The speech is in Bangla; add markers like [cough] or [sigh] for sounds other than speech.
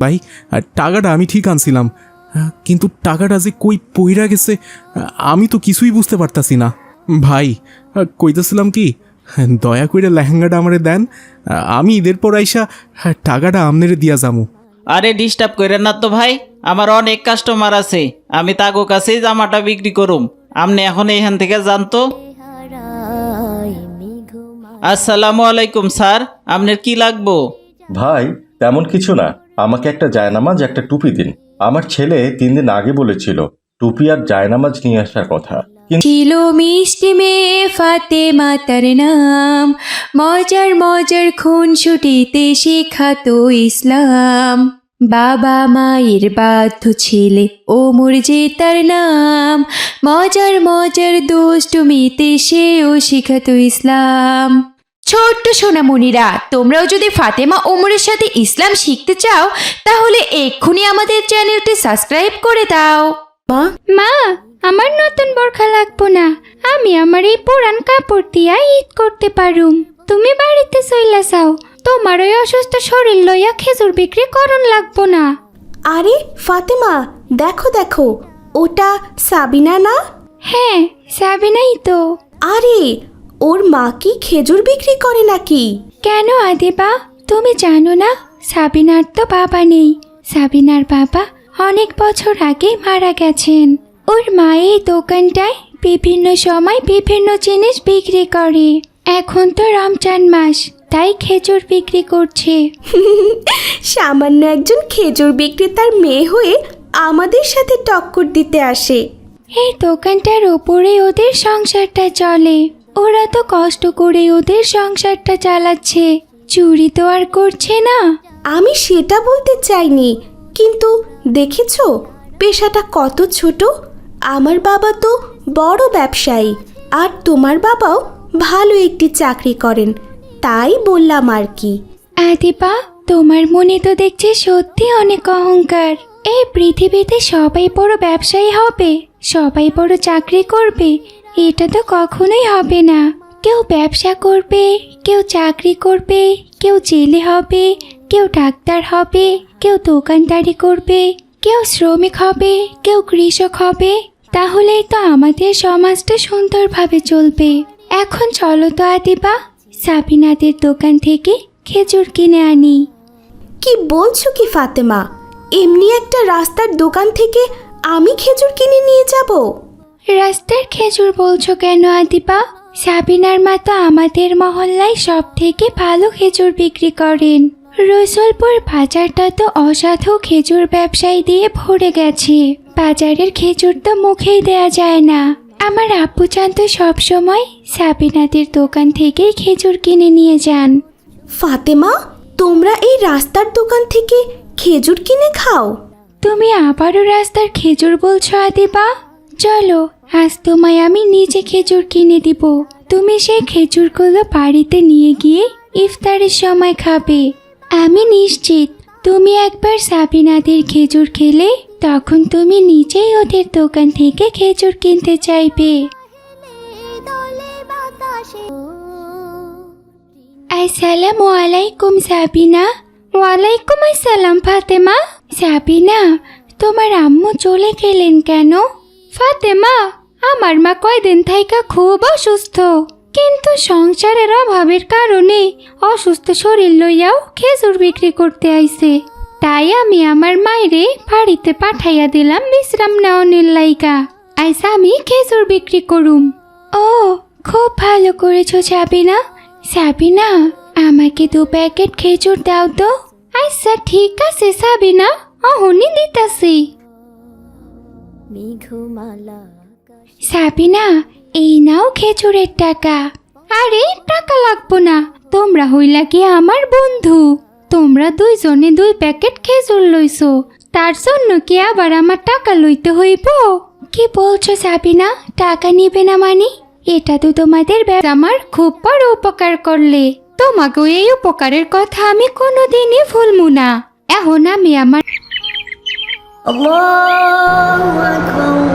ভাই আর টাকাটা আমি ঠিক আনছিলাম। কিন্তু টাকাটা যে কই পইরা গেছে আমি তো কিছুই বুঝতে পারতাছি না। ভাই কইতেছিলাম কি দয়া করে লেহেঙ্গাটা আমারে দেন আমি ঈদের পর আইসা টাকাটা আমনেরে দিয়া যামু। আরে ডিস্টার্ব করেন না তো ভাই আমার অনেক কাস্টমার আছে আমি তাগো কাছেই জামাটা বিক্রি করুম। আপনি এখন এখান থেকে জানতো আসসালামু আলাইকুম স্যার আপনার কি লাগবো? ভাই তেমন কিছু না। আমাকে একটা জায়নামাজ, একটা টুপি দিন। আমার ছেলে তিন দিন আগে বলেছিল, টুপি আর জায়নামাজ নিয়ে আসার কথা। ছিল মিষ্টি মেয়ে ফাতে মাতার নাম। মজার মজার খুন ছুটিতে শেখাতো ইসলাম। বাবা মায়ের বাধ্য ছেলে ও যে তার নাম। মজার মজার দুষ্টুমিতে সেও শিখাতো ইসলাম। ছোট্ট সোনামণিরা তোমরাও যদি ফাতেমা ওমরের সাথে ইসলাম শিখতে চাও তাহলে এক্ষুনি আমাদের চ্যানেলটি সাবস্ক্রাইব করে দাও। মা? মা আমার নতুন বোরখা লাগবো না। আমি আমার এই পুরান কাপড় দিয়া ঈদ করতে পারুম। তুমি বাড়িতে চইলা যাও। তোমার ওই অসুস্থ শরীর লইয়া খেজুর বিক্রি করন লাগবো না। আরে ফাতেমা দেখো দেখো। ওটা সাবিনা না? হ্যাঁ সাবিনাই তো। আরে ওর মা কি খেজুর বিক্রি করে নাকি? কেন আদিবা? তুমি জানো না সাবিনার তো বাবা নেই। সাবিনার বাবা অনেক বছর আগে মারা গেছেন। ওর মা এই দোকানটায় বিভিন্ন সময় বিভিন্ন জিনিস বিক্রি করে। এখন তো রমজান মাস তাই খেজুর বিক্রি করছে। [laughs] সামান্য একজন খেজুর বিক্রেতার মেয়ে হয়ে আমাদের সাথে টক্কর দিতে আসে। এই দোকানটার ওপরে ওদের সংসারটা চলে। ওরা তো কষ্ট করে ওদের সংসারটা চালাচ্ছে। চুরি তো আর করছে না। আমি সেটা বলতে চাইনি কিন্তু দেখেছ পেশাটা কত ছোট। আমার বাবা তো বড় ব্যবসায়ী আর তোমার বাবাও ভালো একটি চাকরি করেন তাই বললাম আর কি। আদিপা তোমার মনে তো দেখছি সত্যি অনেক অহংকার। এই পৃথিবীতে সবাই বড় ব্যবসায়ী হবে সবাই বড় চাকরি করবে এটা তো কখনোই হবে না। কেউ ব্যবসা করবে, কেউ চাকরি করবে, কেউ জেলে হবে, কেউ ডাক্তার হবে, কেউ দোকানদারি করবে, কেউ শ্রমিক হবে, কেউ কৃষক হবে। তাহলেই তো আমাদের সমাজটা সুন্দরভাবে চলবে। এখন চলো তো আদিবা, সাবিনাদের দোকান থেকে খেজুর কিনে আনি। কি বলছো কি ফাতেমা? এমনি একটা রাস্তার দোকান থেকে আমি খেজুর কিনে নিয়ে যাব? রাস্তার খেজুর বলছো কেন আদিবা? সাবিনার মা তো আমাদের মহল্লায় সব থেকে ভালো খেজুর বিক্রি করেন। রসুলপুর বাজারটা তো অসাধু খেজুর ব্যবসায়ী দিয়ে ভরে গেছে। বাজারের খেজুর তো মুখেই দেয়া যায় না। আমার আব্বু চান তো সবসময় সাবিনাদের দোকান থেকেই খেজুর কিনে নিয়ে যান। ফাতেমা তোমরা এই রাস্তার দোকান থেকে খেজুর কিনে খাও। তুমি আবারও রাস্তার খেজুর বলছো আদিবা? চলো আজ তোমায় আমি নিজে খেজুর কিনে দিব। তুমি সেই খেজুরগুলো বাড়িতে নিয়ে গিয়ে ইফতারের সময় খাবে। আমি নিশ্চিত তুমি একবার সাবিনাদের খেজুর খেলে তখন তুমি নিজেই ওদের দোকান থেকে খেজুর কিনতে চাইবে। আসসালামু আলাইকুম সাবিনা। ওয়ালাইকুম আসসালাম, ফাতেমা। সাবিনা, তোমার আম্মু চলে গেলেন কেন? ফাতেমা আমার মা কয়দিন থাইকা খুব অসুস্থ। কিন্তু সংসারের অভাবের কারণে অসুস্থ শরীর লইয়াও খেজুর বিক্রি করতে আইছে। তাই আমি আমার মায়েরে বাড়িতে পাঠাইয়া দিলাম বিশ্রাম নেওয়ানের লাইকা আইসা আমি খেজুর বিক্রি করুম। ও, খুব ভালো করেছ সাবিনা। সাবিনা, আমাকে দু প্যাকেট খেজুর দাও তো। আচ্ছা ঠিক আছে সাবিনা, অহনি দিতাছি। সাবিনা, এই নাও খেচুরের টাকা। আরে, টাকা লাগবো না। তোমরা হইলা কি আমার বন্ধু। তোমরা দুইজনে দুই প্যাকেট খেজুর লইছো। তার জন্য কি আবার আমার টাকা লইতে হইব? কি বলছো সাবিনা? টাকা নিবে না মানে? এটা তো তোমাদের আমার খুব বড় উপকার করলে। তোমাকে এই উপকারের কথা আমি কোনোদিনই ভুলমু না। এখন আমি আমার আল্লাহু আকবার।